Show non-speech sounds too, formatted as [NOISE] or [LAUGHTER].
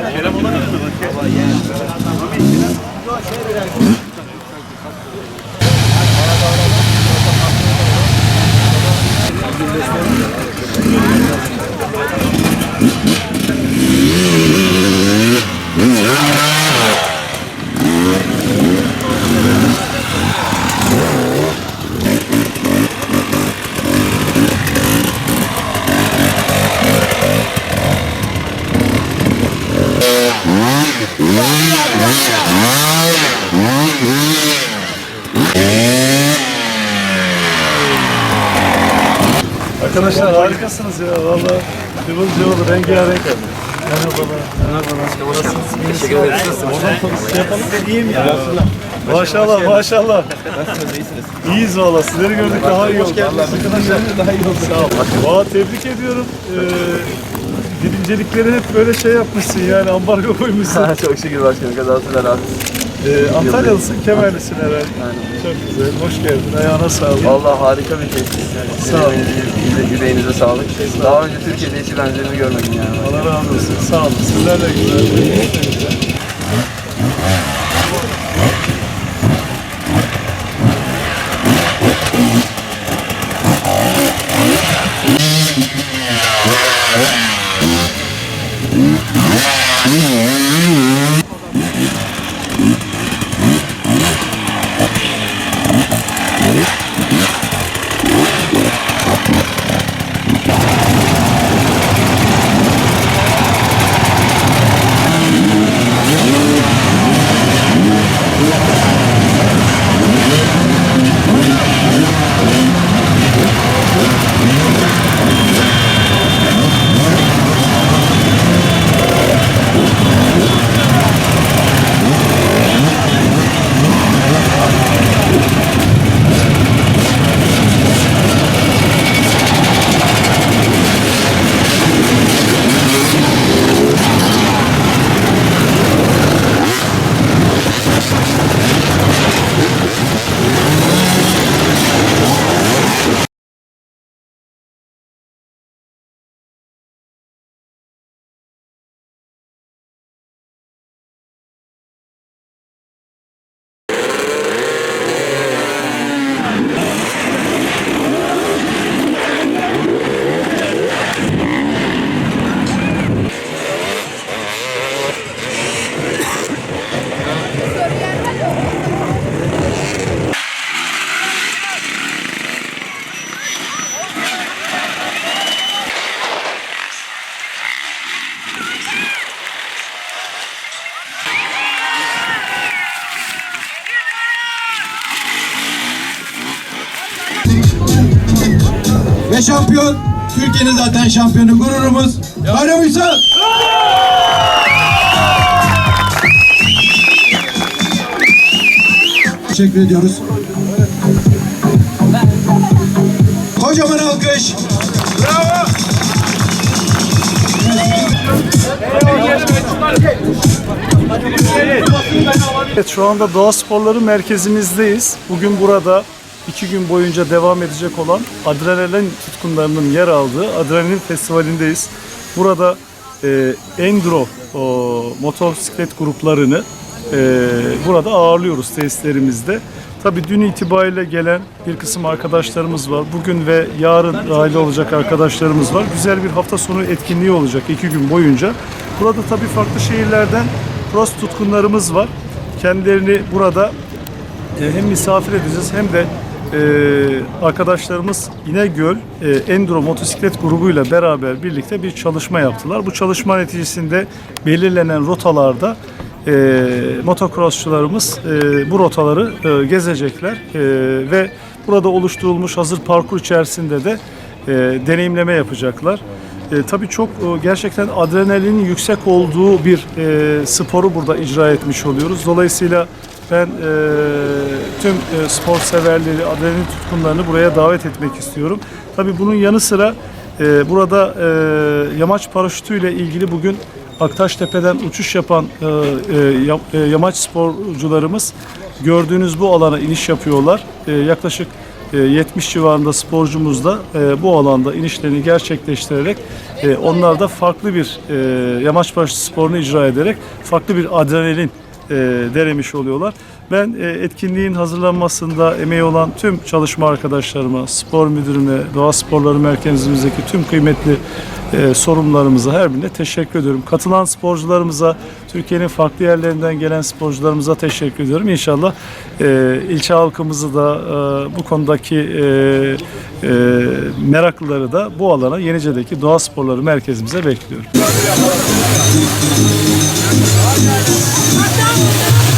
Yeah. Arkadaşlar harikasınız ya valla. Cıvıl cıvıl rengarenk. Merhabalar. Merhabalar. Nasılsınız? Teşekkür ederiz. İyiyim ya. Maşallah maşallah. İyiyiz valla. Sizleri gördük daha iyi oldu. Arkadaşlar daha iyi oldu. Sağ ol. Valla tebrik ediyorum. Ee, birincilikleri hep böyle şey yapmışsın yani ambargo koymuşsun. [LAUGHS] Çok şükür başkanım kazasıyla rahat. Ee, Antalyalısın, Kemerlisin herhalde. Çok güzel. Hoş geldin. Ayağına sağlık. Vallahi harika bir tesis. Sağ ol. Yüreğinize, yüreğinize sağlık. Daha önce Türkiye'de hiç benzerini görmedim yani. Allah razı olsun. Sağ olun. Sizlerle güzel. Ve şampiyon Türkiye'nin zaten şampiyonu gururumuz Bayram Uysal. Teşekkür ediyoruz. Kocaman alkış. Evet şu anda Doğa Sporları merkezimizdeyiz. Bugün burada iki gün boyunca devam edecek olan adrenalin tutkunlarının yer aldığı Adrenalin Festivali'ndeyiz. Burada e, Enduro o, motosiklet gruplarını e, burada ağırlıyoruz tesislerimizde. Tabii dün itibariyle gelen bir kısım arkadaşlarımız var. Bugün ve yarın dahil olacak arkadaşlarımız var. Güzel bir hafta sonu etkinliği olacak iki gün boyunca. Burada tabii farklı şehirlerden cross tutkunlarımız var. Kendilerini burada e, hem misafir edeceğiz hem de e, arkadaşlarımız İnegöl e, Enduro motosiklet grubuyla beraber birlikte bir çalışma yaptılar. Bu çalışma neticesinde belirlenen rotalarda e, motocrossçularımız e, bu rotaları e, gezecekler E, ve burada oluşturulmuş hazır parkur içerisinde de e, deneyimleme yapacaklar. E, tabii çok e, gerçekten adrenalinin yüksek olduğu bir e, sporu burada icra etmiş oluyoruz. Dolayısıyla ben e, tüm e, spor severleri, adrenalin tutkunlarını buraya davet etmek istiyorum. Tabii bunun yanı sıra e, burada e, yamaç paraşütüyle ilgili bugün Aktaştepe'den uçuş yapan e, e, ya- yamaç sporcularımız gördüğünüz bu alana iniş yapıyorlar. E, yaklaşık e, 70 civarında sporcumuz da bu alanda inişlerini gerçekleştirerek onlar da farklı bir e, yamaçbaşı sporunu icra ederek farklı bir adrenalin e, denemiş oluyorlar. Ben e, etkinliğin hazırlanmasında emeği olan tüm çalışma arkadaşlarıma, spor müdürüne, doğa sporları merkezimizdeki tüm kıymetli e, sorumlularımıza her birine teşekkür ediyorum. Katılan sporcularımıza, Türkiye'nin farklı yerlerinden gelen sporcularımıza teşekkür ediyorum. İnşallah e, ilçe halkımızı da e, bu konudaki e, e, meraklıları da bu alana Yenice'deki doğa sporları merkezimize bekliyorum.